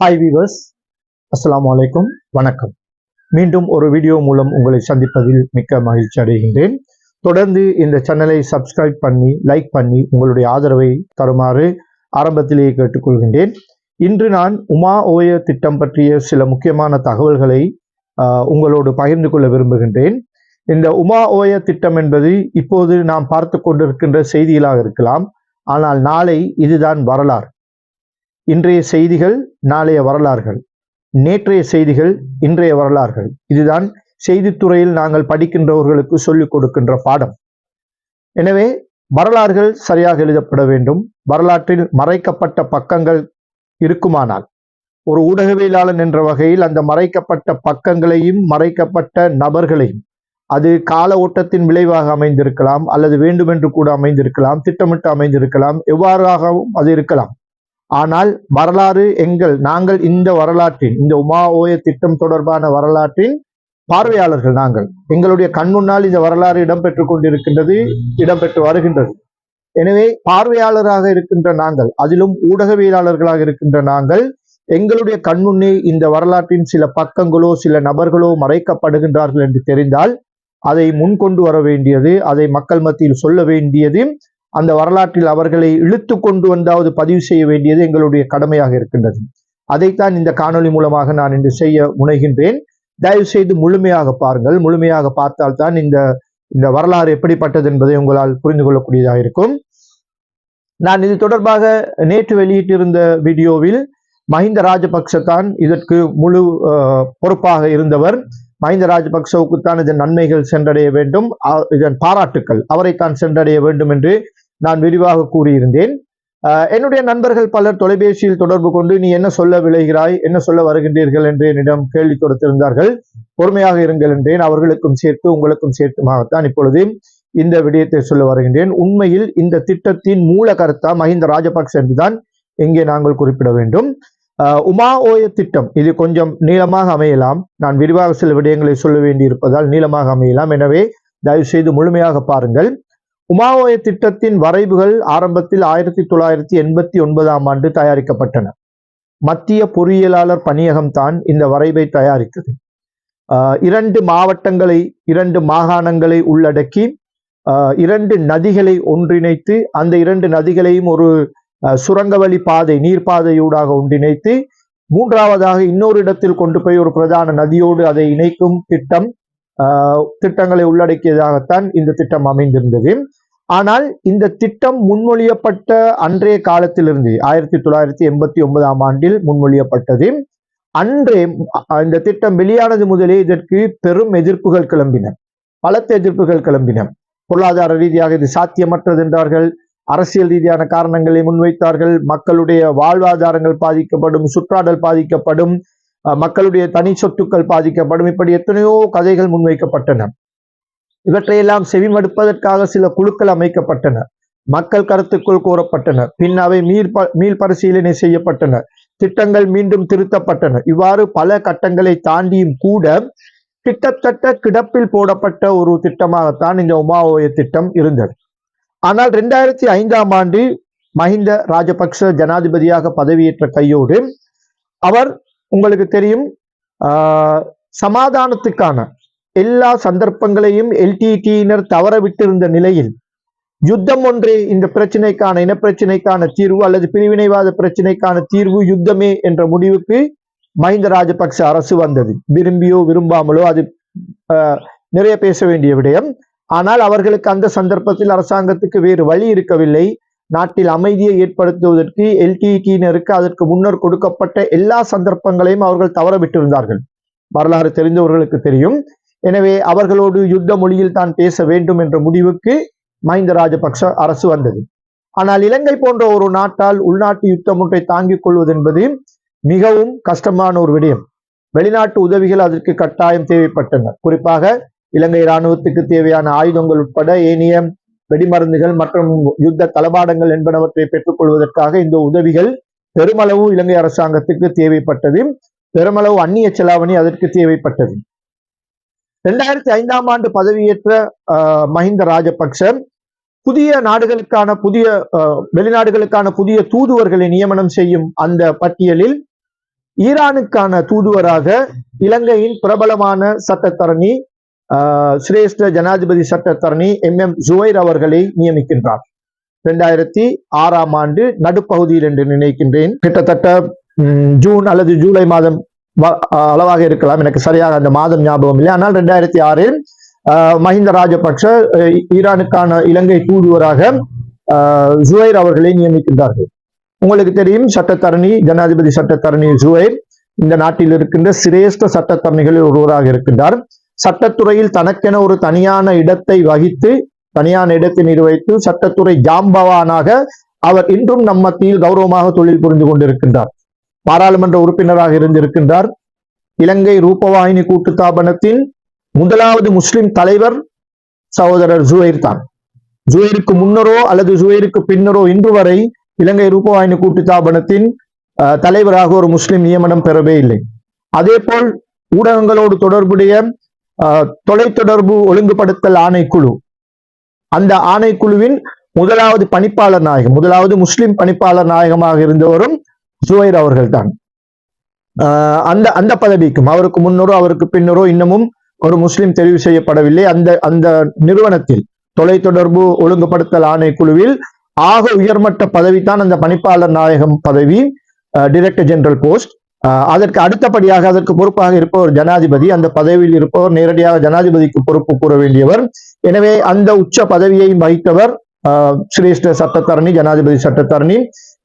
Hi viewers அஸ்லாம் அலைக்கும் வணக்கம். மீண்டும் ஒரு வீடியோ மூலம் உங்களை சந்திப்பதில் மிக்க மகிழ்ச்சி அடைகின்றேன். தொடர்ந்து இந்த சேனலை சப்ஸ்கிரைப் பண்ணி லைக் பண்ணி உங்களுடைய ஆதரவை தருமாறு ஆரம்பத்திலேயே கேட்டுக்கொள்கின்றேன். இன்று நான் உமா ஓய திட்டம் பற்றிய சில முக்கியமான தகவல்களை ஆஹ், உங்களோடு பகிர்ந்து கொள்ள விரும்புகின்றேன். இந்த உமா ஓய திட்டம் என்பது இப்போது நாம் பார்த்து கொண்டிருக்கின்ற செய்திகளாக இருக்கலாம். ஆனால் நாளை இதுதான் வரலாறு. இன்றைய செய்திகள் நாளைய வரலாறுகள். நேற்றைய செய்திகள் இன்றைய வரலாறுகள். இதுதான் செய்தித்துறையில் நாங்கள் படிக்கின்றவர்களுக்கு சொல்லிக் கொடுக்கின்ற பாடம். எனவே வரலாறுகள் சரியாக எழுதப்பட வேண்டும். வரலாற்றில் மறைக்கப்பட்ட பக்கங்கள் இருக்குமானால் ஒரு ஊடகவியலாளன் என்ற வகையில் அந்த மறைக்கப்பட்ட பக்கங்களையும் மறைக்கப்பட்ட நபர்களையும் அது கால ஓட்டத்தின் விளைவாக அமைந்திருக்கலாம் அல்லது வேண்டுமென்று கூட அமைந்திருக்கலாம் திட்டமிட்டு அமைந்திருக்கலாம் எவ்வாறாகவும் அது இருக்கலாம். ஆனால் வரலாறு எங்கள் நாங்கள் இந்த வரலாற்றின் இந்த உமா ஓய திட்டம் தொடர்பான வரலாற்றின் பார்வையாளர்கள் நாங்கள். எங்களுடைய கண் முன்னால் இந்த வரலாறு இடம்பெற்றுக் கொண்டிருக்கின்றது இடம்பெற்று வருகின்றது. எனவே பார்வையாளராக இருக்கின்ற நாங்கள் அதிலும் ஊடகவியலாளர்களாக இருக்கின்ற நாங்கள் எங்களுடைய கண்முன்னே இந்த வரலாற்றின் சில பக்கங்களோ சில நபர்களோ மறைக்கப்படுகின்றார்கள் என்று தெரிந்தால் அதை முன்கொண்டு வர வேண்டியது அதை மக்கள் மத்தியில் சொல்ல வேண்டியது அந்த வரலாற்றில் அவர்களை இழுத்து கொண்டு வந்தாவது பதிவு செய்ய வேண்டியது எங்களுடைய கடமையாக இருக்கின்றது. அதைத்தான் இந்த காணொலி மூலமாக நான் இன்று செய்ய முனைகின்றேன். தயவு செய்து முழுமையாக பாருங்கள். முழுமையாக பார்த்தால்தான் இந்த இந்த வரலாறு எப்படிப்பட்டது என்பதை உங்களால் புரிந்து கொள்ளக்கூடியதாக இருக்கும். நான் இது தொடர்பாக நேற்று வெளியிட்டிருந்த வீடியோவில் மஹிந்த ராஜபக்ச தான் இதற்கு முழு பொறுப்பாக இருந்தவர். மஹிந்த ராஜபக்சவுக்கு தான் இதன் நன்மைகள் சென்றடைய வேண்டும். இதன் பாராட்டுக்கள் அவரைத்தான் சென்றடைய வேண்டும் என்று நான் விரிவாக கூறியிருந்தேன். என்னுடைய நண்பர்கள் பலர் தொலைபேசியில் தொடர்பு கொண்டு நீ என்ன சொல்ல விளைகிறாய்? என்ன சொல்ல வருகின்றீர்கள்? என்று என்னிடம் கேள்வி கொடுத்திருந்தார்கள் பொறுமையாக இருங்கள் என்றேன். அவர்களுக்கும் சேர்த்து உங்களுக்கும் சேர்த்துமாகத்தான் இப்பொழுது இந்த விடயத்தை சொல்ல வருகின்றேன். உண்மையில் இந்த திட்டத்தின் மூல கருத்தா மஹிந்த ராஜபக்ச என்றுதான் இங்கே நாங்கள் குறிப்பிட வேண்டும். உமா ஓய திட்டம். இது கொஞ்சம் நீளமாக அமையலாம். நான் விரிவாக சில விடயங்களை சொல்ல வேண்டியிருப்பதால் நீளமாக அமையலாம். எனவே தயவு செய்து முழுமையாக பாருங்கள். உமாவோய திட்டத்தின் வரைவுகள் ஆரம்பத்தில் ஆயிரத்தி தொள்ளாயிரத்தி எண்பத்தி ஒன்பதாம் ஆண்டு தயாரிக்கப்பட்டன. மத்திய பொறியியலாளர் பணியகம் தான் இந்த வரைவை தயாரித்தது. ஆஹ் இரண்டு மாவட்டங்களை இரண்டு மாகாணங்களை உள்ளடக்கி ஆஹ் இரண்டு நதிகளை ஒன்றிணைத்து அந்த இரண்டு நதிகளையும் ஒரு சுரங்கவழி பாதை நீர்ப்பாதையூடாக ஒன்றிணைத்து மூன்றாவதாக இன்னொரு இடத்தில் கொண்டு போய் ஒரு பிரதான நதியோடு அதை இணைக்கும் திட்டம் ஆஹ் திட்டங்களை உள்ளடக்கியதாகத்தான் இந்த திட்டம் அமைந்திருந்தது. ஆனால் இந்த திட்டம் முன்மொழியப்பட்ட அன்றைய காலத்திலிருந்து ஆயிரத்தி தொள்ளாயிரத்தி எண்பத்தி ஒன்பதாம் ஆண்டில் முன்மொழியப்பட்டது. அன்றே அஹ், இந்த திட்டம் வெளியானது முதலே இதற்கு பெரும் எதிர்ப்புகள் கிளம்பின. பலத்த எதிர்ப்புகள் கிளம்பின. பொருளாதார ரீதியாக இது சாத்தியமற்றது என்றார்கள். அரசியல் ரீதியான காரணங்களை முன்வைத்தார்கள். மக்களுடைய வாழ்வாதாரங்கள் பாதிக்கப்படும் சுற்றாடல் பாதிக்கப்படும் மக்களுடைய தனி சொத்துக்கள் பாதிக்கப்படும். இப்படி எத்தனையோ கதைகள் முன்வைக்கப்பட்டன. இவற்றையெல்லாம் செவிமடுப்பதற்காக சில குழுக்கள் அமைக்கப்பட்டன. மக்கள் கருத்துக்குள் கூறப்பட்டன. பின் அவை மீள் ப- மீள் பரிசீலனை செய்யப்பட்டன. திட்டங்கள் மீண்டும் திருத்தப்பட்டன. இவ்வாறு பல கட்டங்களை தாண்டியும் கூட கிட்டத்தட்ட கிடப்பில் போடப்பட்ட ஒரு திட்டமாகத்தான் இந்த உமாவோய திட்டம் இருந்தது. ஆனால் ரெண்டாயிரத்தி ஐந்தாம் ஆண்டு மஹிந்த ராஜபக்ச ஜனாதிபதியாக பதவியேற்ற கையோடு அவர் உங்களுக்கு தெரியும் ஆஹ், சமாதானத்துக்கான எல்லா சந்தர்ப்பங்களையும் எல்டிடியினர் தவறவிட்டிருந்த நிலையில் யுத்தம் ஒன்றே இந்த பிரச்சனைக்கான இனப்பிரச்சனைக்கான தீர்வு அல்லது பிரிவினைவாத பிரச்சனைக்கான தீர்வு யுத்தமே என்ற முடிவுக்கு மஹிந்த ராஜபக்ச அரசு வந்தது. விரும்பியோ விரும்பாமலோ அது நிறைய பேச வேண்டிய விடயம். ஆனால் அவர்களுக்கு அந்த சந்தர்ப்பத்தில் அரசாங்கத்துக்கு வேறு வழி இருக்கவில்லை. நாட்டில் அமைதியை ஏற்படுத்துவதற்கு எல்டிடியினருக்கு அதற்கு முன்னர் கொடுக்கப்பட்ட எல்லா சந்தர்ப்பங்களையும் அவர்கள் தவறவிட்டிருந்தார்கள். வரலாறு தெரிந்தவர்களுக்கு தெரியும். எனவே அவர்களோடு யுத்த மொழியில் தான் பேச வேண்டும் என்ற முடிவுக்கு மஹிந்த ராஜபக்ச அரசு வந்தது. ஆனால் இலங்கை போன்ற ஒரு நாட்டால் உள்நாட்டு யுத்தம் ஒன்றை தாங்கிக் கொள்வது என்பது மிகவும் கஷ்டமான ஒரு விடயம். வெளிநாட்டு உதவிகள் அதற்கு கட்டாயம் தேவைப்பட்டன. குறிப்பாக இலங்கை இராணுவத்துக்கு தேவையான ஆயுதங்கள் உட்பட ஏனைய வெடிமருந்துகள் மற்றும் யுத்த தளபாடங்கள் என்பனவற்றை பெற்றுக்கொள்வதற்காக இந்த உதவிகள் பெருமளவு இலங்கை அரசாங்கத்துக்கு தேவைப்பட்டது. பெருமளவு அந்நிய செலாவணி அதற்கு தேவைப்பட்டது. இரண்டாயிரத்தி ஐந்தாம் ஆண்டு பதவியேற்ற ஆஹ், மஹிந்த ராஜபக்ச புதிய நாடுகளுக்கான புதிய அஹ், வெளிநாடுகளுக்கான புதிய தூதுவர்களை நியமனம் செய்யும் அந்த பட்டியலில் ஈரானுக்கான தூதுவராக இலங்கையின் பிரபலமான சட்டத்தரணி சிரேஷ்ட ஜனாதிபதி சட்டத்தரணி எம் எம் ஜுவைர் அவர்களை நியமிக்கின்றார். இரண்டாயிரத்தி ஆறாம் ஆண்டு நடுப்பகுதியில் என்று நினைக்கின்றேன். கிட்டத்தட்ட ஜூன் அல்லது ஜூலை மாதம் அளவாக இருக்கலாம். எனக்கு சரியாக அந்த மாதம் ஞாபகம் இல்லை. ஆனால் ரெண்டாயிரத்தி ஆறில் ஆஹ், மஹிந்த ராஜபக்ஷ ஈரானுக்கான இலங்கை தூதுவராக ஆஹ், ஜுவைர் அவர்களை நியமிக்கின்றார்கள். உங்களுக்கு தெரியும் சட்டத்தரணி ஜனாதிபதி சட்டத்தரணி ஜுவைர் இந்த நாட்டில் இருக்கின்ற சிரேஷ்ட சட்டத்தரணிகளில் ஒருவராக இருக்கின்றார். சட்டத்துறையில் தனக்கென ஒரு தனியான இடத்தை வகித்து தனியான இடத்தை நிர்வகித்து சட்டத்துறை ஜாம்பவானாக அவர் இன்றும் நம் மத்தியில் கௌரவமாக தொழில் புரிந்து கொண்டிருக்கின்றார். பாராளுமன்ற உறுப்பினராக இருந்திருக்கின்றார். இலங்கை ரூபவாகினி கூட்டுத்தாபனத்தின் முதலாவது முஸ்லிம் தலைவர் சகோதரர் ஜுவைர் தான். ஜுவைருக்கு முன்னரோ அல்லது ஜுவைருக்கு பின்னரோ இன்று வரை இலங்கை ரூபவாகினி கூட்டுத்தாபனத்தின் அஹ், தலைவராக ஒரு முஸ்லிம் நியமனம் பெறவே இல்லை. அதே போல் ஊடகங்களோடு தொடர்புடைய தொலைத்தொடர்பு ஒழுங்குபடுத்தல் ஆணைக்குழு. அந்த ஆணைக்குழுவின் முதலாவது பணிப்பாளர் நாயகம் முதலாவது முஸ்லிம் பணிப்பாளர் நாயகமாக இருந்தவரும் ஜுவைர் அவர்கள்தான். ஆஹ் அந்த அந்த பதவிக்கும் அவருக்கு முன்னரோ அவருக்கு பின்னரோ இன்னமும் ஒரு முஸ்லிம் தெரிவு செய்யப்படவில்லை. அந்த அந்த நிறுவனத்தில் தொலைத்தொடர்பு ஒழுங்குபடுத்தல் ஆணைக்குழுவில் ஆக உயர்மட்ட பதவி தான் அந்த பணிப்பாளர் நாயகம் பதவி டைரக்டர் ஜெனரல் போஸ்ட் அதற்கு அடுத்தபடியாக அதற்கு பொறுப்பாக இருப்பவர் ஜனாதிபதி அந்த பதவியில் இருப்பவர் நேரடியாக ஜனாதிபதிக்கு பொறுப்பு கூற வேண்டியவர். எனவே அந்த உச்ச பதவியை வகித்தவர் சிரேஷ்ட சட்டத்தரணி ஜனாதிபதி சட்டத்தரணி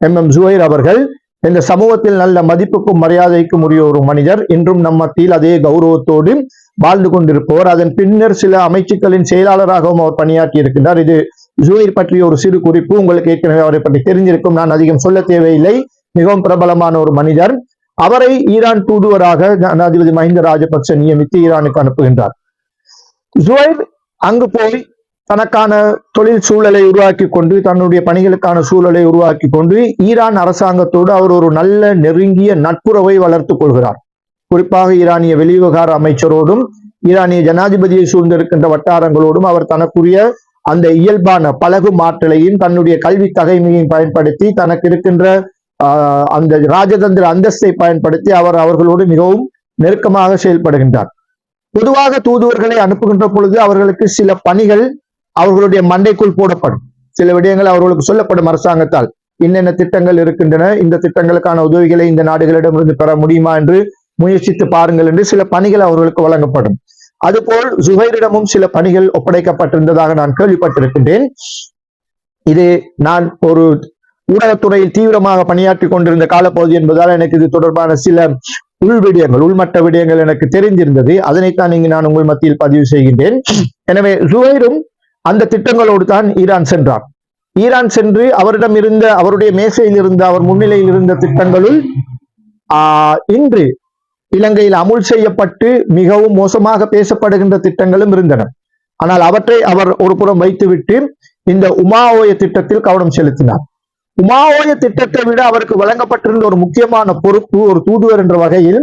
எம். எம். ஜுவைர் அவர்கள். இந்த சமூகத்தில் நல்ல மதிப்புக்கும் மரியாதைக்கும் உரிய ஒரு மனிதர். இன்றும் நம் மத்தியில் அதே கௌரவத்தோடு வாழ்ந்து கொண்டிருப்பவர். அதன் பின்னர் சில அமைச்சுக்களின் செயலாளராகவும் அவர் பணியாற்றி இருக்கின்றார். இது ஜுவைர் பற்றிய ஒரு சிறு குறிப்பு. உங்களுக்கு ஏற்கனவே அவரை பற்றி தெரிஞ்சிருக்கும். நான் அதிகம் சொல்ல தேவையில்லை. மிகவும் பிரபலமான ஒரு மனிதர். அவரை ஈரான் தூதுவராக ஜனாதிபதி மஹிந்த ராஜபக்ச நியமித்து ஈரானுக்கு அனுப்புகின்றார். ஜுவைர் அங்கு போய் தனக்கான தொழில் சூழலை உருவாக்கி கொண்டு தன்னுடைய பணிகளுக்கான சூழலை உருவாக்கி கொண்டு ஈரான் அரசாங்கத்தோடு அவர் ஒரு நல்ல நெருங்கிய நட்புறவை வளர்த்துக் கொள்கிறார். குறிப்பாக ஈரானிய வெளிவிவகார அமைச்சரோடும் ஈரானிய ஜனாதிபதியை சூழ்ந்திருக்கின்ற வட்டாரங்களோடும் அவர் தனக்குரிய அந்த இயல்பான பழகு மாற்றலையும் தன்னுடைய கல்வி தகைமையையும் பயன்படுத்தி தனக்கு இருக்கின்ற அந்த ராஜதந்திர அந்தஸ்தை பயன்படுத்தி அவர் அவர்களோடு மிகவும் நெருக்கமாக செயல்படுகின்றார். பொதுவாக தூதுவர்களை அனுப்புகின்ற பொழுது அவர்களுக்கு சில பணிகள் அவர்களுடைய மண்டைக்குள் போடப்படும். சில விடயங்கள் அவர்களுக்கு சொல்லப்படும் அரசாங்கத்தால். என்னென்ன திட்டங்கள் இருக்கின்றன இந்த திட்டங்களுக்கான உதவிகளை இந்த நாடுகளிடமிருந்து பெற முடியுமா என்று முயற்சித்து பாருங்கள் என்று சில பணிகள் அவர்களுக்கு வழங்கப்படும். அதுபோல் ஜுகைரிடமும் சில பணிகள் ஒப்படைக்கப்பட்டிருந்ததாக நான் கேள்விப்பட்டிருக்கின்றேன். இது நான் ஒரு ஊடகத்துறையில் தீவிரமாக பணியாற்றி கொண்டிருந்த காலப்பகுதி என்பதால் எனக்கு இது தொடர்பான சில உள் விடயங்கள் உள்மட்ட விடயங்கள் எனக்கு தெரிந்திருந்தது. அதனைத்தான் இங்கு நான் உங்கள் மத்தியில் பதிவு செய்கின்றேன். எனவே ஜுவைரும் அந்த திட்டங்களோடு தான் ஈரான் சென்றார். ஈரான் சென்று அவரிடம் இருந்த அவருடைய மேசையில் இருந்த அவர் முன்னிலையில் இருந்த திட்டங்களுள் ஆஹ், இன்று இலங்கையில் அமுல் செய்யப்பட்டு மிகவும் மோசமாக பேசப்படுகின்ற திட்டங்களும் இருந்தன. ஆனால் அவற்றை அவர் ஒரு புறம் வைத்துவிட்டு இந்த உமாவோய திட்டத்தில் கவனம் செலுத்தினார். உமாவோய திட்டத்தை விட அவருக்கு வழங்கப்பட்டிருந்த ஒரு முக்கியமான பொறுப்பு ஒரு தூதுவர் என்ற வகையில்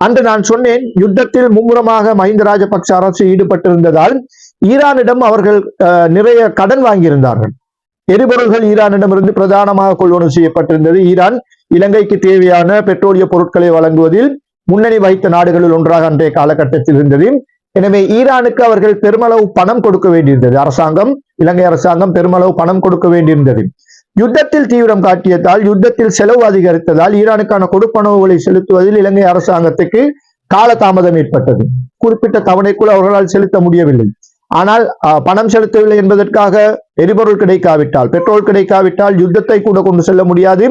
அன்று நான் சொன்னேன் யுத்தத்தில் மும்முரமாக மஹிந்த ராஜபக்ச அரசு ஈடுபட்டிருந்ததால் ஈரானிடம் அவர்கள் நிறைய கடன் வாங்கியிருந்தார்கள். எரிபொருள்கள் ஈரானிடமிருந்து பிரதானமாக கொள்வனவு செய்யப்பட்டிருந்தது. ஈரான் இலங்கைக்கு தேவையான பெட்ரோலிய பொருட்களை வழங்குவதில் முன்னணி வகித்த நாடுகளில் ஒன்றாக அன்றைய காலகட்டத்தில் இருந்தது. எனவே ஈரானுக்கு அவர்கள் பெருமளவு பணம் கொடுக்க வேண்டியிருந்தது. அரசாங்கம் இலங்கை அரசாங்கம் பெருமளவு பணம் கொடுக்க வேண்டியிருந்தது. யுத்தத்தில் தீவிரம் காட்டியதால் யுத்தத்தில் செலவு அதிகரித்ததால் ஈரானுக்கான கொடுப்பனவுகளை செலுத்துவதில் இலங்கை அரசாங்கத்துக்கு காலதாமதம் ஏற்பட்டது. குறிப்பிட்ட தவணைக்குள் அவர்களால் செலுத்த முடியவில்லை. ஆனால் பணம் செலுத்தவில்லை என்பதற்காக எரிபொருள் கிடைக்காவிட்டால் பெட்ரோல் கிடைக்காவிட்டால் யுத்தத்தை கூட கொண்டு செல்ல முடியாது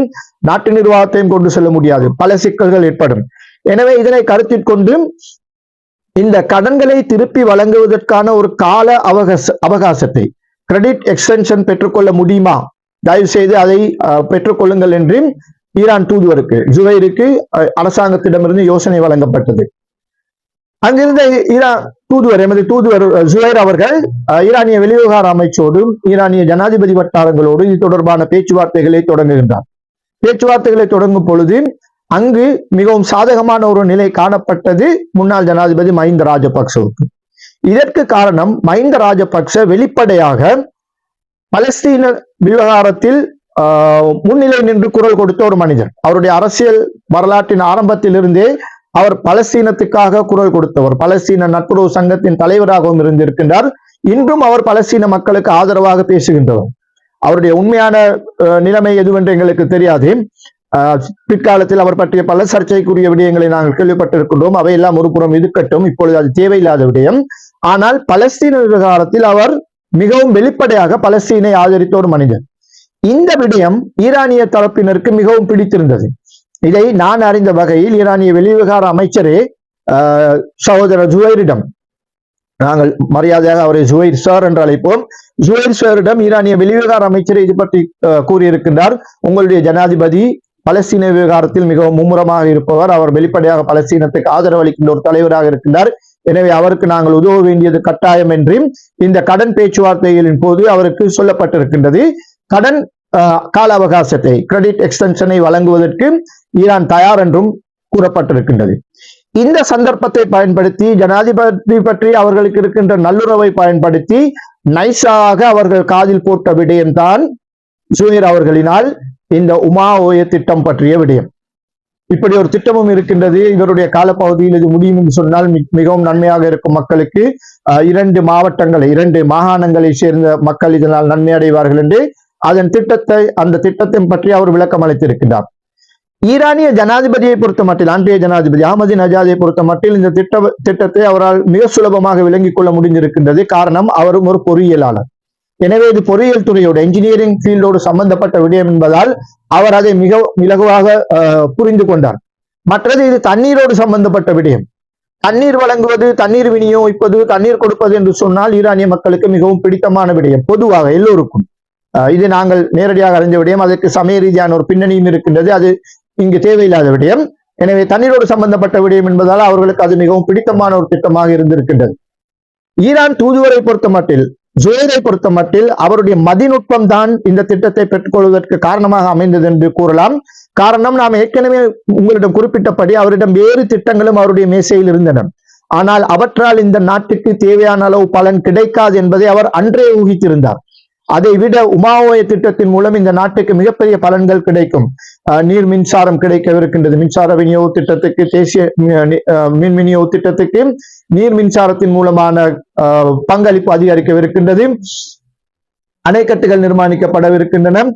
நாட்டு நிர்வாகத்தையும் கொண்டு செல்ல முடியாது. பல சிக்கல்கள் ஏற்படும். எனவே இதனை கருத்தில் கொண்டு இந்த கடன்களை திருப்பி வழங்குவதற்கான ஒரு கால அவகாச அவகாசத்தை கிரெடிட் எக்ஸ்டென்ஷன் பெற்றுக்கொள்ள முடியுமா? தயவு செய்து அதை அஹ், பெற்றுக்கொள்ளுங்கள் என்று ஈரான் தூதுவருக்கு ஜுவைருக்கு அஹ், அரசாங்கத்திடமிருந்து யோசனை வழங்கப்பட்டது. அங்கிருந்த ஈரான் தூதுவர் எமது தூதுவர் ஜுவைர் அவர்கள் ஈரானிய வெளிவிவகார அமைச்சோடும் ஈரானிய ஜனாதிபதி வட்டாரங்களோடு இது தொடர்பான பேச்சுவார்த்தைகளை தொடங்குகின்றார். பேச்சுவார்த்தைகளை தொடங்கும் பொழுது அங்கு மிகவும் சாதகமான ஒரு நிலை காணப்பட்டது முன்னாள் ஜனாதிபதி மஹிந்த ராஜபக்சவுக்கு. இதற்கு காரணம் மஹிந்த ராஜபக்ச வெளிப்படையாக பலஸ்தீன விவகாரத்தில் ஆஹ், முன்னிலை நின்று குரல் கொடுத்த ஒரு மனிதர். அவருடைய அரசியல் வரலாற்றின் ஆரம்பத்திலிருந்தே அவர் பலஸ்தீனத்துக்காக குரல் கொடுத்தவர். பலஸ்தீன நட்புறவு சங்கத்தின் தலைவராகவும் இருந்திருக்கின்றார். இன்றும் அவர் பலஸ்தீன மக்களுக்கு ஆதரவாக பேசுகின்றவர். அவருடைய உண்மையான அஹ், நிலைமை எதுவென்று எங்களுக்கு தெரியாது. பிற்காலத்தில் அவர் பற்றிய பல சர்ச்சைக்குரிய விடயங்களை நாங்கள் கேள்விப்பட்டிருக்கின்றோம். அவையெல்லாம் ஒரு புறம் இருக்கட்டும். இப்பொழுது அது தேவையில்லாத விடயம். ஆனால் பலஸ்தீன விவகாரத்தில் அவர் மிகவும் வெளிப்படையாக பலஸ்தீனை ஆதரித்த ஒரு மனிதர் இந்த விடயம் ஈரானிய தரப்பினருக்கு மிகவும் பிடித்திருந்தது. இதை நான் அறிந்த வகையில் ஈரானிய வெளிவிவகார அமைச்சரே சகோதரர் ஜுவைரிடம் நாங்கள் மரியாதையாக அவரை ஜுவைர் சார் என்று அழைப்போம். ஜுவைர் சாரிடம் ஈரானிய வெளிவிவகார அமைச்சர் இது பற்றி கூறியிருக்கின்றார். உங்களுடைய ஜனாதிபதி பலஸ்தீன விவகாரத்தில் மிகவும் மும்முரமாக இருப்பவர். அவர் வெளிப்படையாக பலஸ்தீனத்துக்கு ஆதரவு அளிக்கின்ற ஒரு தலைவராக இருக்கின்றார். எனவே அவருக்கு நாங்கள் உதவ வேண்டியது கட்டாயம் என்று இந்த கடன் பேச்சுவார்த்தைகளின் போது அவருக்கு சொல்லப்பட்டிருக்கின்றது. கடன் கால அவகாசத்தை கிரெடிட் எக்ஸ்டென்ஷனை வழங்குவதற்கு ஈரான் தயார் என்றும் கூறப்பட்டிருக்கின்றது. இந்த சந்தர்ப்பத்தை பயன்படுத்தி ஜனாதிபதி பற்றி அவர்களுக்கு இருக்கின்ற நல்லுறவை பயன்படுத்தி நைசாக அவர்கள் காதில் போட்ட விடயம்தான் ஜூனியர் அவர்களினால் இந்த உமா ஓய திட்டம் பற்றிய விடயம். இப்படி ஒரு திட்டமும் இருக்கின்றது. இவருடைய காலப்பகுதியில் இது முடியும் என்று சொன்னால் மிகவும் நன்மையாக இருக்கும் மக்களுக்கு. இரண்டு மாவட்டங்களை இரண்டு மாகாணங்களை சேர்ந்த மக்கள் இதனால் நன்மை அடைவார்கள் என்று அதன் திட்டத்தை அந்த திட்டத்தை பற்றி அவர் விளக்கம் அளித்திருக்கிறார் ஈரானிய ஜனாதிபதியை பொறுத்த மட்டில் அன்றைய ஜனாதிபதி அகமது நஜாதை பொறுத்த மட்டில் இந்த திட்ட திட்டத்தை அவரால் மிக சுலபமாக விளங்கிக் கொள்ள முடிந்திருக்கின்றது. காரணம் அவரும் ஒரு பொறியியலாளர். எனவே இது பொறியியல் துறையோடு என்ஜினியரிங் ஃபீல்டோடு சம்பந்தப்பட்ட விடயம் என்பதால் அவர் அதை மிக இலகுவாக புரிந்து கொண்டார். மற்றது இது தண்ணீரோடு சம்பந்தப்பட்ட விடயம். தண்ணீர் வழங்குவது தண்ணீர் விநியோகிப்பது தண்ணீர் கொடுப்பது என்று சொன்னால் ஈரானிய மக்களுக்கு மிகவும் பிடித்தமான விடயம். பொதுவாக எல்லோருக்கும். இது நாங்கள் நேரடியாக அறிந்த விடயம். அதற்கு சமய ரீதியான ஒரு பின்னணியும் இருக்கின்றது. அது இங்கு தேவையில்லாத விடயம். எனவே தண்ணீரோடு சம்பந்தப்பட்ட விடயம் என்பதால் அவர்களுக்கு அது மிகவும் பிடித்தமான ஒரு திட்டமாக இருந்திருக்கின்றது. ஈரான் தூதுவரை பொறுத்த மட்டில் ஜுவேரை பொறுத்த மட்டில் அவருடைய மதிநுட்பம் தான் இந்த திட்டத்தை பெற்றுக்கொள்வதற்கு காரணமாக அமைந்தது என்று கூறலாம். காரணம் நாம் ஏற்கனவே உங்களிடம் குறிப்பிட்டபடி அவரிடம் வேறு திட்டங்களும் அவருடைய மேசையில் இருந்தன. ஆனால் அவற்றால் இந்த நாட்டுக்கு தேவையான அளவு பலன் கிடைக்காது என்பதை அவர் அன்றே ஊகித்திருந்தார். அதை விட உமாவோய திட்டத்தின் மூலம் இந்த நாட்டுக்கு மிகப்பெரிய பலன்கள் கிடைக்கும். அஹ் நீர் மின்சாரம் கிடைக்கவிருக்கின்றது. மின்சார விநியோக திட்டத்துக்கு தேசிய மின் விநியோக திட்டத்துக்கு நீர் மின்சாரத்தின் மூலமான பங்களிப்பு அதிகரிக்கவிருக்கின்றது. அணைக்கட்டுகள் நிர்மாணிக்கப்படவிருக்கின்றன.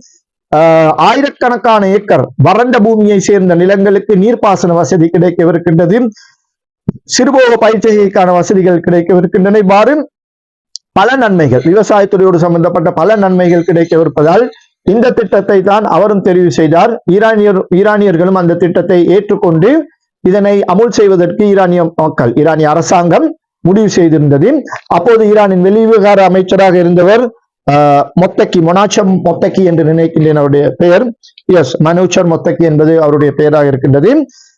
ஆயிரக்கணக்கான ஏக்கர் வறண்ட பூமியை சேர்ந்த நிலங்களுக்கு நீர்ப்பாசன வசதி கிடைக்கவிருக்கின்றது. சிறுபோக பயிற்சிகளுக்கான வசதிகள் கிடைக்கவிருக்கின்றன. இவ்வாறு பல நன்மைகள். விவசாயத்துறையோடு சம்பந்தப்பட்ட பல நன்மைகள் கிடைக்கவிருப்பதால் இந்த திட்டத்தை தான் அவரும் தெரிவு செய்தார். ஈரானியர் ஈரானியர்களும் அந்த திட்டத்தை ஏற்றுக்கொண்டு இதனை அமுல் செய்வதற்கு ஈரானிய மக்கள் ஈரானிய அரசாங்கம் முடிவு செய்திருந்தது. அப்போது ஈரானின் வெளிவிவகார அமைச்சராக இருந்தவர் ஆஹ், மொத்தக்கி மொனாச்சம் மொத்தக்கி என்று நினைக்கின்றேன் அவருடைய பெயர். எஸ் மனோச்சர் மொத்தக்கி என்பது அவருடைய பெயராக இருக்கின்றது.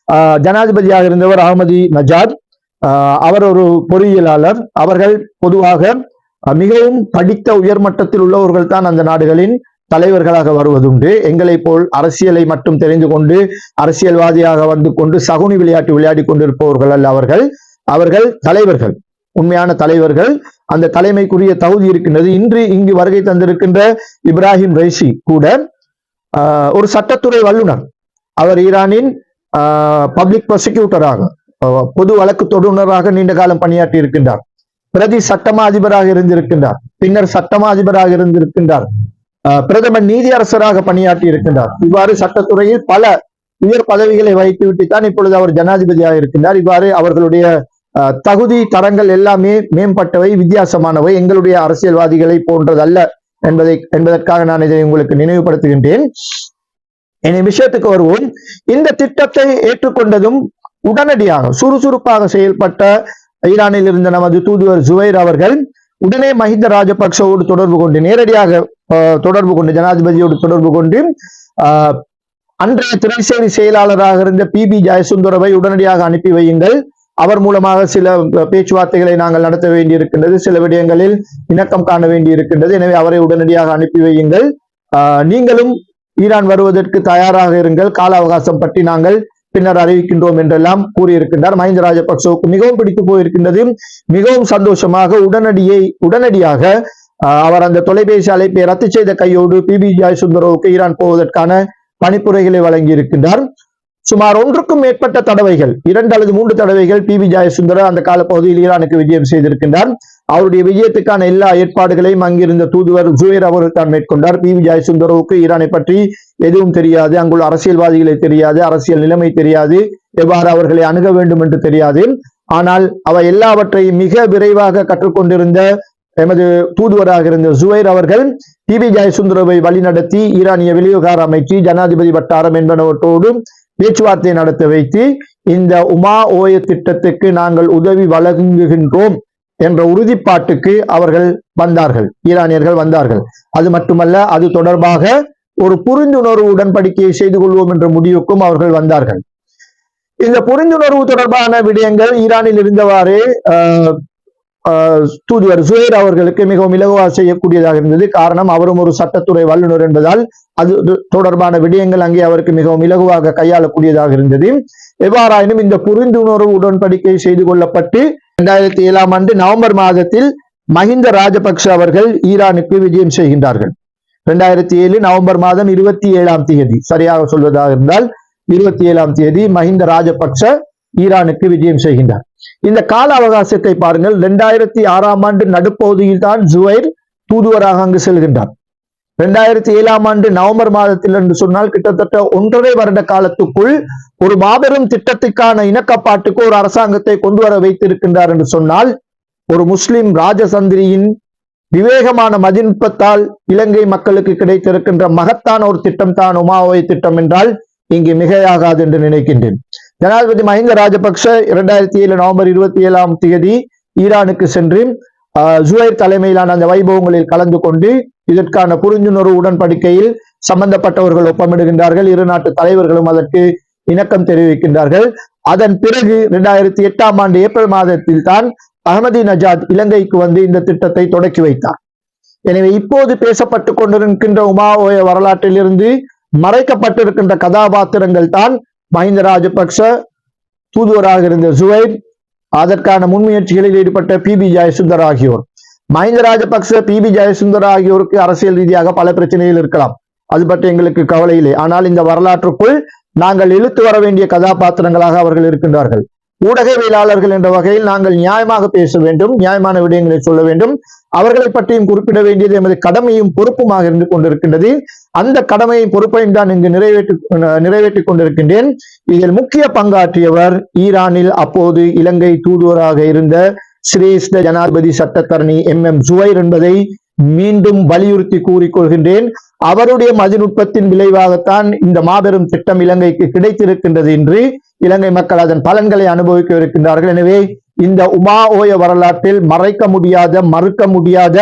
ஆஹ், ஜனாதிபதியாக இருந்தவர் அகமதி நஜாத். ஆஹ், அவர் ஒரு பொறியியலாளர். அவர்கள் பொதுவாக மிகவும் படித்த உயர்மட்டத்தில் உள்ளவர்கள் தான் அந்த நாடுகளின் தலைவர்களாக வருவதுண்டு. எங்களைப் போல் அரசியலை மட்டும் தெரிந்து கொண்டு அரசியல்வாதியாக வந்து கொண்டு சகுனி விளையாட்டு விளையாடி கொண்டிருப்பவர்கள் அல்ல அவர்கள். அவர்கள் தலைவர்கள். உண்மையான தலைவர்கள். அந்த தலைமைக்குரிய தகுதி இருக்கின்றது. இன்று இங்கு வருகை தந்திருக்கின்ற இப்ராஹிம் ரைசி கூட ஆஹ், ஒரு சட்டத்துறை வல்லுநர். அவர் ஈரானின் பப்ளிக் ப்ராசிக்யூட்டராக பொது வழக்கு தொடுநராக நீண்ட காலம் பணியாற்றி இருக்கின்றார். பிரதி சட்டமா அதிபராக இருந்திருக்கின்றார். பின்னர் சட்டமா அதிபராக இருந்திருக்கின்றார் பிரதமர் நீதியரசராக பணியாற்றி இருக்கின்றார். இவ்வாறு சட்டத்துறையில் பல உயர் பதவிகளை வைத்துவிட்டு தான் இப்பொழுது அவர் ஜனாதிபதியாக இருக்கின்றார். இவ்வாறு அவர்களுடைய தகுதி தரங்கள் எல்லாமே மேம்பட்டவை வித்தியாசமானவை. எங்களுடைய அரசியல்வாதிகளை போன்றதல்ல என்பதை என்பதற்காக நான் இதை உங்களுக்கு நினைவுபடுத்துகின்றேன். இனி விஷயத்துக்கு வருவோம். இந்த திட்டத்தை ஏற்றுக்கொண்டதும் உடனடியாக சுறுசுறுப்பாக செயல்பட்ட ஈரானில் இருந்த நமது தூதுவர் ஜுவைர் அவர்கள் உடனே மஹிந்த ராஜபக்சவோடு தொடர்பு கொண்டு நேரடியாக தொடர்பு கொண்டு ஜனாதிபதியோடு தொடர்பு கொண்டு அன்றைய திரைசேரி செயலாளராக இருந்த பி பி ஜெயசுந்தரவை உடனடியாக அனுப்பி வையுங்கள். அவர் மூலமாக சில பேச்சுவார்த்தைகளை நாங்கள் நடத்த வேண்டியிருக்கின்றது. சில விடயங்களில் இணக்கம் காண வேண்டியிருக்கின்றது. எனவே அவரை உடனடியாக அனுப்பி வையுங்கள். நீங்களும் ஈரான் வருவதற்கு தயாராக இருங்கள். கால அவகாசம் பற்றி நாங்கள் பின்னர் அறிவிக்கின்றோம் என்றெல்லாம் கூறியிருக்கின்றார். மஹிந்த ராஜபக்சவுக்கு மிகவும் பிடித்து போயிருக்கின்றது. மிகவும் சந்தோஷமாக உடனடியை உடனடியாக அவர் அந்த தொலைபேசி அழைப்பை ரத்து செய்த கையோடு பிபி ஜாய் சுந்தரோவுக்கு ஈரான் போவதற்கான பணிப்புரைகளை வழங்கியிருக்கின்றார். சுமார் ஒன்றுக்கும் மேற்பட்ட தடவைகள் இரண்டு அல்லது மூன்று தடவைகள் பி வி ஜெயசுந்தர அந்த காலப்பகுதியில் ஈரானுக்கு விஜயம் செய்திருக்கின்றார். அவருடைய விஜயத்துக்கான எல்லா ஏற்பாடுகளையும் அங்கிருந்த தூதுவர் ஜுவேர் அவர்கள் தான் மேற்கொண்டார். பி. வி. ஜெயசுந்தரவுக்கு ஈரானை பற்றி எதுவும் தெரியாது. அங்குள்ள அரசியல்வாதிகளை தெரியாது. அரசியல் நிலைமை தெரியாது. எவ்வாறு அவர்களை அணுக வேண்டும் என்று தெரியாது. ஆனால் அவர் எல்லாவற்றையும் மிக விரைவாக கற்றுக்கொண்டிருந்த எமது தூதுவராக இருந்த ஜுவைர் அவர்கள் டிபி ஜெயசுந்தரவை வழிநடத்தி ஈரானிய வெளிவிவகார அமைச்சு ஜனாதிபதி வட்டாரம் என்பனவற்றோடு பேச்சுவார்த்தை நடத்த வைத்து இந்த உமா ஓய திட்டத்துக்கு நாங்கள் உதவி வழங்குகின்றோம். என்ற உறுதிப்பாட்டுக்கு அவர்கள் வந்தார்கள் ஈரானியர்கள் வந்தார்கள். அது மட்டுமல்ல அது தொடர்பாக ஒரு புரிந்துணர்வு உடன்படிக்கையை செய்து கொள்வோம் என்ற முடிவுக்கும் அவர்கள் வந்தார்கள். இந்த புரிந்துணர்வு தொடர்பான விடயங்கள் ஈரானில் இருந்தவாறு ஆஹ், ஆஹ், தூதுவர் சுஹேர் அவர்களுக்கு மிகவும் இலகுவா செய்யக்கூடியதாக இருந்தது. காரணம் அவரும் ஒரு சட்டத்துறை வல்லுநர் என்பதால் அது தொடர்பான விடயங்கள் அங்கே அவருக்கு மிகவும் இலகுவாக கையாளக்கூடியதாக இருந்தது. எவ்வாறாயினும் இந்த புரிந்துணர்வு உடன்படிக்கை செய்து கொள்ளப்பட்டு இரண்டாயிரத்தி ஏழாம் ஆண்டு நவம்பர் மாதத்தில் மஹிந்த ராஜபக்ஷ அவர்கள் ஈரானுக்கு விஜயம் செய்கின்றார்கள். இரண்டாயிரத்தி ஏழு நவம்பர் மாதம் இருபத்தி ஏழாம் தேதி. சரியாக சொல்வதாக இருந்தால் இருபத்தி ஏழாம் தேதி மஹிந்த ராஜபக்ஷ ஈரானுக்கு விஜயம் செய்கின்றார். இந்த கால அவகாசத்தை பாருங்கள். இரண்டாயிரத்தி ஆறாம் ஆண்டு நடுப்பகுதியில் தான் ஜுவைர் தூதுவராக அங்கு செல்கின்றார். இரண்டாயிரத்தி ஏழாம் ஆண்டு நவம்பர் மாதத்தில் என்று சொன்னால் கிட்டத்தட்ட ஒன்றரை வருட காலத்துக்குள் ஒரு மாபெரும் திட்டத்துக்கான இணக்கப்பாட்டுக்கு ஒரு அரசாங்கத்தை கொண்டு வர வைத்திருக்கின்றார் என்று சொன்னால் ஒரு முஸ்லிம் ராஜசந்திரியின் விவேகமான மதிநுட்பத்தால் இலங்கை மக்களுக்கு கிடைத்திருக்கின்ற மகத்தான ஒரு திட்டம் தான் உமாவை திட்டம் என்றால் இங்கு மிகையாகாது என்று நினைக்கின்றேன். ஜனாதிபதி மஹிந்த ராஜபக்ஷ இரண்டாயிரத்தி ஏழு நவம்பர் இருபத்தி ஏழாம் தேதி ஈரானுக்கு சென்று ஆஹ், ஜுவைர் தலைமையிலான அந்த வைபவங்களில் கலந்து கொண்டு இதற்கான புரிந்துணர்வு உடன்படிக்கையில் சம்பந்தப்பட்டவர்கள் ஒப்பமிடுகின்றார்கள். இரு நாட்டு தலைவர்களும் அதற்கு இணக்கம் தெரிவிக்கின்றார்கள். அதன் பிறகு இரண்டாயிரத்தி எட்டாம் ஆண்டு ஏப்ரல் மாதத்தில் தான் அகமதி நஜாத் இலங்கைக்கு வந்து இந்த திட்டத்தை தொடக்கி வைத்தார். எனவே இப்போது பேசப்பட்டு கொண்டிருக்கின்ற உமாவோய வரலாற்றிலிருந்து மறைக்கப்பட்டிருக்கின்ற கதாபாத்திரங்கள் தான் மஹிந்த ராஜபக்ஷ தூதுவராக இருந்த ஜுவைர் அதற்கான முன்முயற்சிகளில் ஈடுபட்ட பி பி ஜெயசுந்தர் ஆகியோர். மஹிந்த ராஜபக்ச பி பி ஜெயசுந்தர் ஆகியோருக்கு அரசியல் ரீதியாக பல பிரச்சனைகள் இருக்கலாம். அது பற்றி எங்களுக்கு கவலை இல்லை. ஆனால் இந்த வரலாற்றுக்குள் நாங்கள் இழுத்து வர வேண்டிய கதாபாத்திரங்களாக அவர்கள் இருக்கின்றார்கள். ஊடகவியலாளர்கள் என்ற வகையில் நாங்கள் நியாயமாக பேச வேண்டும் நியாயமான விடயங்களை சொல்ல வேண்டும். அவர்களை பற்றியும் குறிப்பிட வேண்டியது எமது கடமையும் பொறுப்புமாக இருந்து கொண்டிருக்கின்றது. அந்த கடமையும் பொறுப்பையும் தான் இங்கு நிறைவேற்றி நிறைவேற்றிக் கொண்டிருக்கின்றேன். இதில் முக்கிய பங்காற்றியவர் ஈரானில் அப்போது இலங்கை தூதுவராக இருந்த சிரேஷ்ட ஜனாதிபதி சட்டத்தரணி எம் எம் ஜுவைர் என்பதை மீண்டும் வலியுறுத்தி கூறிக்கொள்கின்றேன். அவருடைய மதிநுட்பத்தின் விளைவாகத்தான் இந்த மாபெரும் திட்டம் இலங்கைக்கு கிடைத்திருக்கின்றது என்று இலங்கை மக்கள் அதன் பலன்களை அனுபவிக்கவிருக்கின்றார்கள். எனவே இந்த உமா ஓய வரலாற்றில் மறைக்க முடியாத மறுக்க முடியாத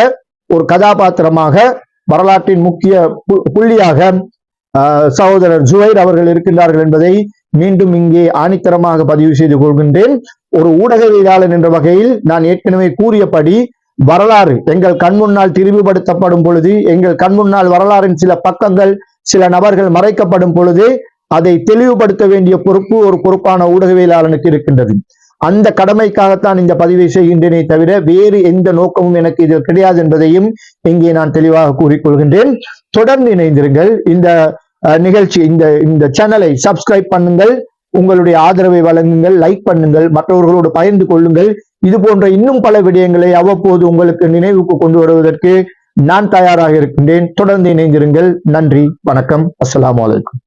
ஒரு கதாபாத்திரமாக வரலாற்றின் முக்கிய பு- புள்ளியாக ஆஹ், சகோதரர் ஜுவைர் அவர்கள் இருக்கின்றார்கள் என்பதை மீண்டும் இங்கே ஆணித்தரமாக பதிவு செய்து கொள்கின்றேன். ஒரு ஊடகவியலாளர் என்ற வகையில் நான் ஏற்கனவே கூறியபடி வரலாறு எங்கள் கண் முன்னால் திரிவுபடுத்தப்படும் பொழுது எங்கள் கண் முன்னால் வரலாறின் சில பக்கங்கள் சில நபர்கள் மறைக்கப்படும் பொழுது அதை தெளிவுபடுத்த வேண்டிய பொறுப்பு ஒரு பொறுப்பான ஊடகவியலாளனுக்கு இருக்கின்றது. அந்த கடமைக்காகத்தான் இந்த பதிவை செய்கின்றேனே தவிர வேறு எந்த நோக்கமும் எனக்கு இதில் கிடையாது என்பதையும் இங்கே நான் தெளிவாக கூறிக்கொள்கின்றேன். தொடர்ந்து இணைந்திருங்கள். இந்த நிகழ்ச்சி இந்த இந்த சேனலை சப்ஸ்கிரைப் பண்ணுங்கள். உங்களுடைய ஆதரவை வழங்குங்கள் லைக் பண்ணுங்கள் மற்றவர்களோடு பகிர்ந்து கொள்ளுங்கள். இது போன்ற இன்னும் பல விடயங்களை அவ்வப்போது உங்களுக்கு நினைவுக்கு கொண்டு வருவதற்கு நான் தயாராக இருக்கின்றேன். தொடர்ந்து இணைந்திருங்கள். நன்றி வணக்கம். அஸ்ஸலாமு அலைக்கும்.